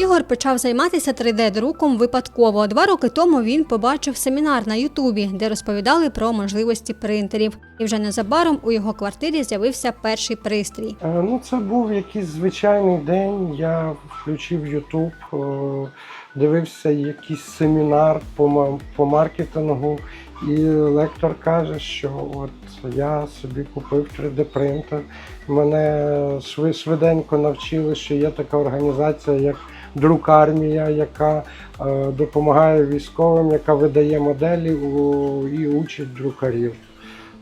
Ігор почав займатися 3D-друком випадково. Два роки тому він побачив семінар на Ютубі, де розповідали про можливості принтерів. І вже незабаром у його квартирі з'явився перший пристрій. Е, Ну, це був якийсь звичайний день. Я включив Ютуб, дивився якийсь семінар по, ма- по маркетингу, і лектор каже, що от я собі купив 3D-принтер. Мене шви- швиденько навчили, що є така організація, як Друкармія, яка е, допомагає військовим, яка видає моделі і учить друкарів.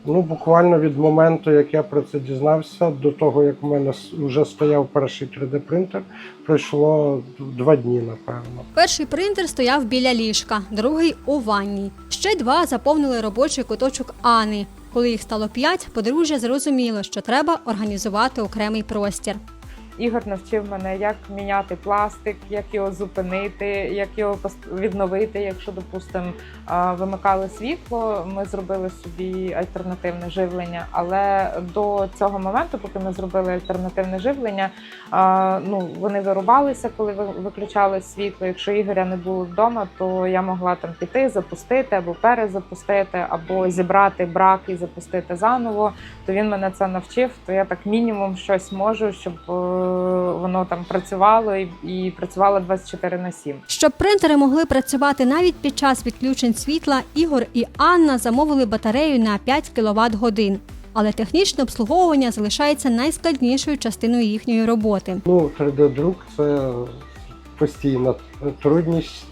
Ну, буквально від моменту, як я про це дізнався, до того, як в мене вже стояв перший 3D-принтер, пройшло два дні, напевно. Перший принтер стояв біля ліжка, другий у ванній. Ще два заповнили робочий куточок Ани. Коли їх стало п'ять, подружжя зрозуміло, що треба організувати окремий простір. Ігор навчив мене, як міняти пластик, як його зупинити, як його відновити. Якщо, допустимо, вимикали світло, ми зробили собі альтернативне живлення. Але до цього моменту, поки ми зробили альтернативне живлення, ну вони вирубалися, коли ви- виключали світло. Якщо Ігоря не було вдома, то я могла там піти, запустити або перезапустити, або зібрати брак і запустити заново. То він мене це навчив. То я так мінімум щось можу, щоб е, воно там працювало і, і працювало 24 на 7. Щоб принтери могли працювати навіть під час відключень світла, Ігор і Анна замовили батарею на 5 кВт годин. Але технічне обслуговування залишається найскладнішою частиною їхньої роботи. Ну, 3D-друк це постійна трудність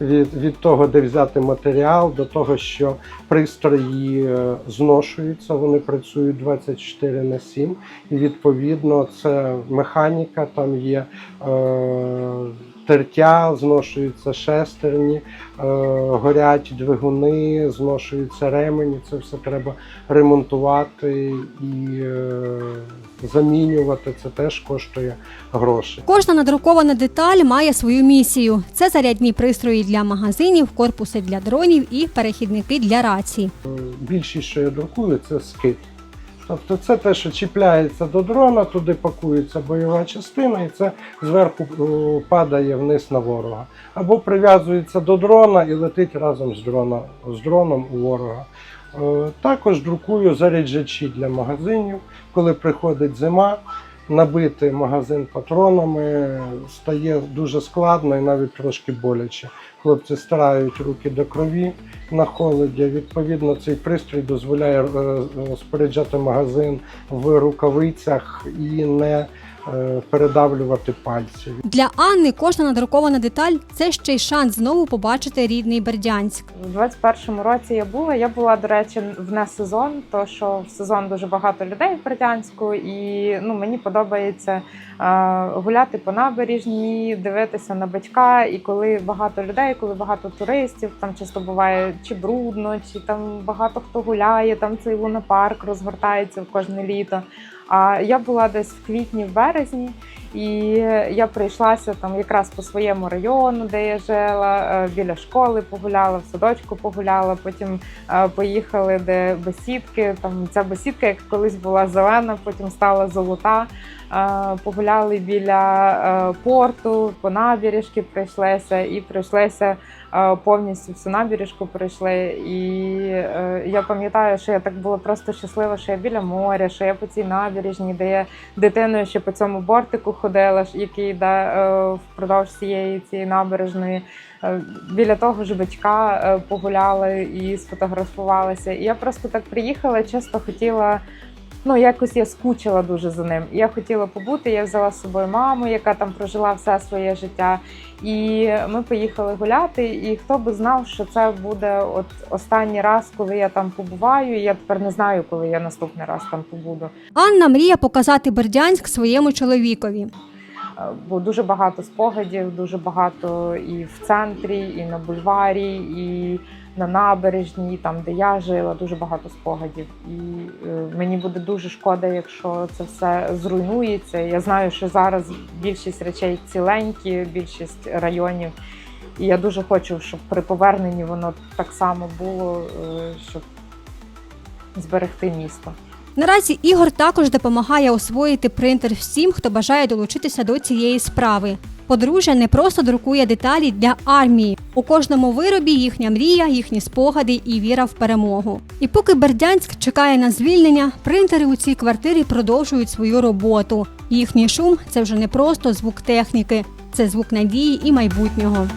від, від того, де взяти матеріал, до того, що пристрої е, зношуються, вони працюють 24 на 7. І відповідно це механіка, там є е, тертя, зношуються шестерні, е, горять двигуни, зношуються ремені. Це все треба ремонтувати і е, замінювати. Це теж коштує грошей. Кожна надрукована деталь має свою місію: це зарядні пристрої для магазинів, корпуси для дронів і перехідники для рацій. Більшість, що я друкую, це скид. Тобто це те, що чіпляється до дрона, туди пакується бойова частина, і це зверху е, падає вниз на ворога. Або прив'язується до дрона і летить разом з, дрона, з дроном у ворога. Е, Також друкую заряджачі для магазинів. Коли приходить зима, набити магазин патронами стає дуже складно і навіть трошки боляче. Хлопці стирають руки до крові на холоді. Відповідно, цей пристрій дозволяє е, розпоряджати магазин в рукавицях і не е, передавлювати пальці. Для Анни кожна надрукована деталь це ще й шанс знову побачити рідний Бердянськ. У 21-му році я була. Я була, до речі, в не сезон, то що в сезон дуже багато людей в Бердянську, і ну мені подобається е, гуляти по набережні, дивитися на батька. І коли багато людей, коли багато туристів, там часто буває чи брудно, чи там багато хто гуляє, там цей лунопарк розгортається в кожне літо. А я була десь в квітні, в березні, і я прийшлася там якраз по своєму району, де я жила, е, біля школи погуляла, в садочку погуляла. Потім е, поїхали, де бесідки. Там ця бесідка, як колись була зелена, потім стала золота. Погуляли біля е, порту, по набережки прийшлися і прийшлися е, повністю всю набережку пройшли. І е, я пам'ятаю, що я так була просто щаслива, що я біля моря, що я по цій набережні, де я дитиною ще по цьому бортику ходила, який да, е, впродовж цієї цієї набережної. Біля того ж батька погуляла і сфотографувалася. І я просто так приїхала, чисто хотіла. Ну, якось я скучила дуже за ним. Я хотіла побути. Я взяла з собою маму, яка там прожила все своє життя. І ми поїхали гуляти. І хто би знав, що це буде от останній раз, коли я там побуваю. І я тепер не знаю, коли я наступний раз там побуду. Анна мріє показати Бердянськ своєму чоловікові. Е, Бо дуже багато спогадів, дуже багато і в центрі, і на бульварі, і на набережній, там де я жила, дуже багато спогадів. І е, мені буде дуже шкода, якщо це все зруйнується. Я знаю, що зараз більшість речей ціленькі, більшість районів. І я дуже хочу, щоб при поверненні воно так само було, е, щоб зберегти місто. Наразі Ігор також допомагає освоїти принтер всім, хто бажає долучитися до цієї справи. Подружжя не просто друкує деталі для армії. У кожному виробі їхня мрія, їхні спогади і віра в перемогу. І поки Бердянськ чекає на звільнення, принтери у цій квартирі продовжують свою роботу. Їхній шум це вже не просто звук техніки, це звук надії і майбутнього.